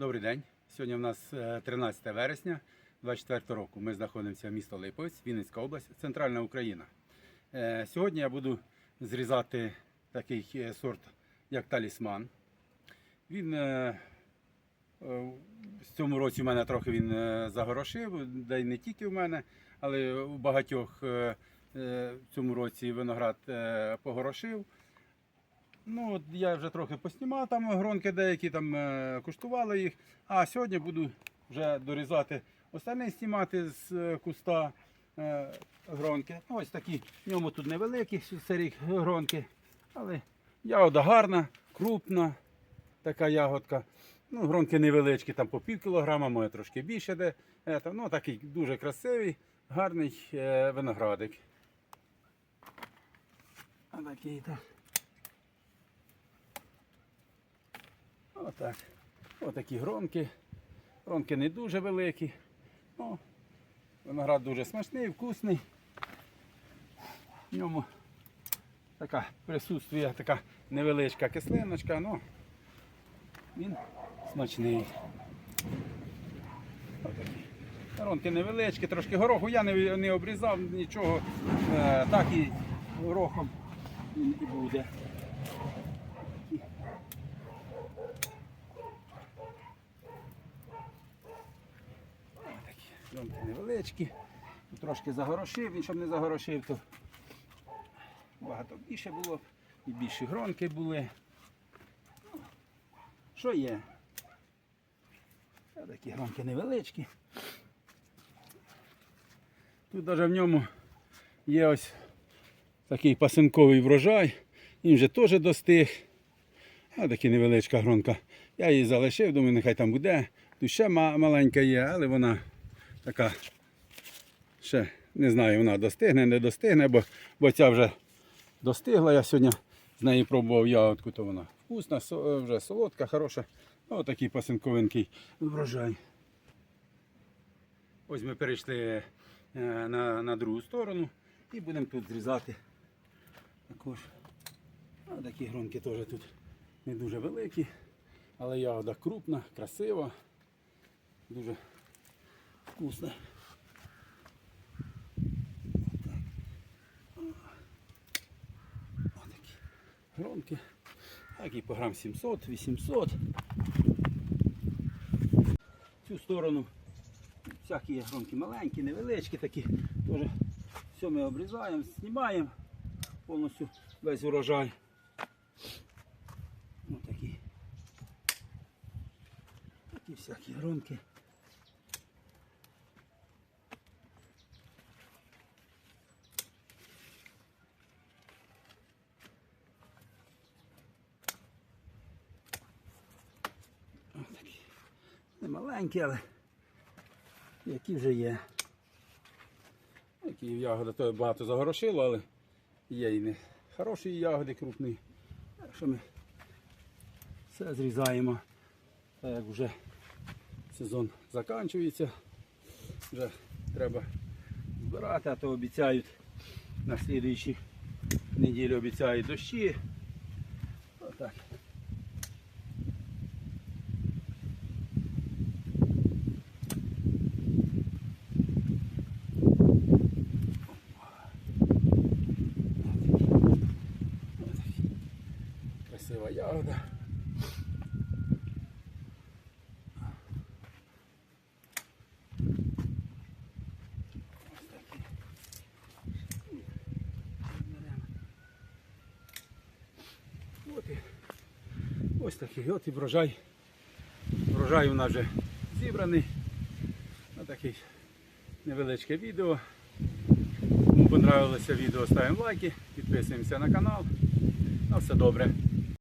Добрий день. Сьогодні у нас е, 13 вересня 24 року. Ми знаходимося в місто Липовець, Вінницька область, Центральна Україна. Е, Сьогодні я буду зрізати такий е, сорт, як талісман. Він е, е, в цьому році в мене трохи він е, загорошив, да й не тільки в мене, але у багатьох е, е, в цьому році виноград е, погорошив. Ну, от я вже трохи поснімав там гронки деякі, там е, куштували їх. А сьогодні буду вже дорізати останні знімати з е, куста е, гронки. Ось такі, в ньому тут невеликі серед гронки, але ягода гарна, крупна така ягодка. Ну, гронки невеличкі, там по пів кілограма, може трошки більше де. Ето, ну, такий дуже красивий, гарний е, виноградик. А такий так. Отак. Отакі гронки. Гронки не дуже великі. Ну, виноград дуже смачний, вкусний. В ньому така присутствує така невеличка кислиночка, ну він смачний. Отакі. Гронки невеличкі, трошки гороху я не, не обрізав нічого. Е, так і горохом він і буде. Гронки невеличкі. Трошки загорошив, він щоб не загорошив, то багато більше було б. І більші гронки були. Що є? Такі гронки невеличкі. Тут навіть в ньому є ось такий пасинковий врожай. Він вже теж достиг. А така невеличка гронка. Я її залишив, думаю, нехай там буде. Тут ще маленька є, але вона така ще не знаю, вона достигне, не достигне, бо, бо ця вже достигла. Я сьогодні з неї пробував ягодку, то вона вкусна, со- вже солодка, хороша. Ось такий пасинковинкий врожай. Ось ми перейшли е, на, на другу сторону і будемо тут зрізати також. А такі гронки теж тут не дуже великі, але ягода крупна, красива, дуже вкусна. Отакі гронки. Такі по грам 700, 800. Цю сторону всякі є гронки маленькі, невеличкі такі. Теж все ми обрізаємо, знімаємо повністю весь урожай. Ось такі. Такі всякі гронки. Маленькі, але які вже є. Які ягоди, то багато загорошило, але є і не хороші ягоди крупні. Так що ми все зрізаємо. Так як вже сезон закінчується, вже треба збирати, а то обіцяють на слідуючі неділі обіцяють дощі. Отак. Красива ягода. Ось. Такий, от і врожай. Врожай у нас вже зібраний. Ось такий невеличке відео. Кому понравилося відео, ставимо лайки, підписуємося на канал. На все добре.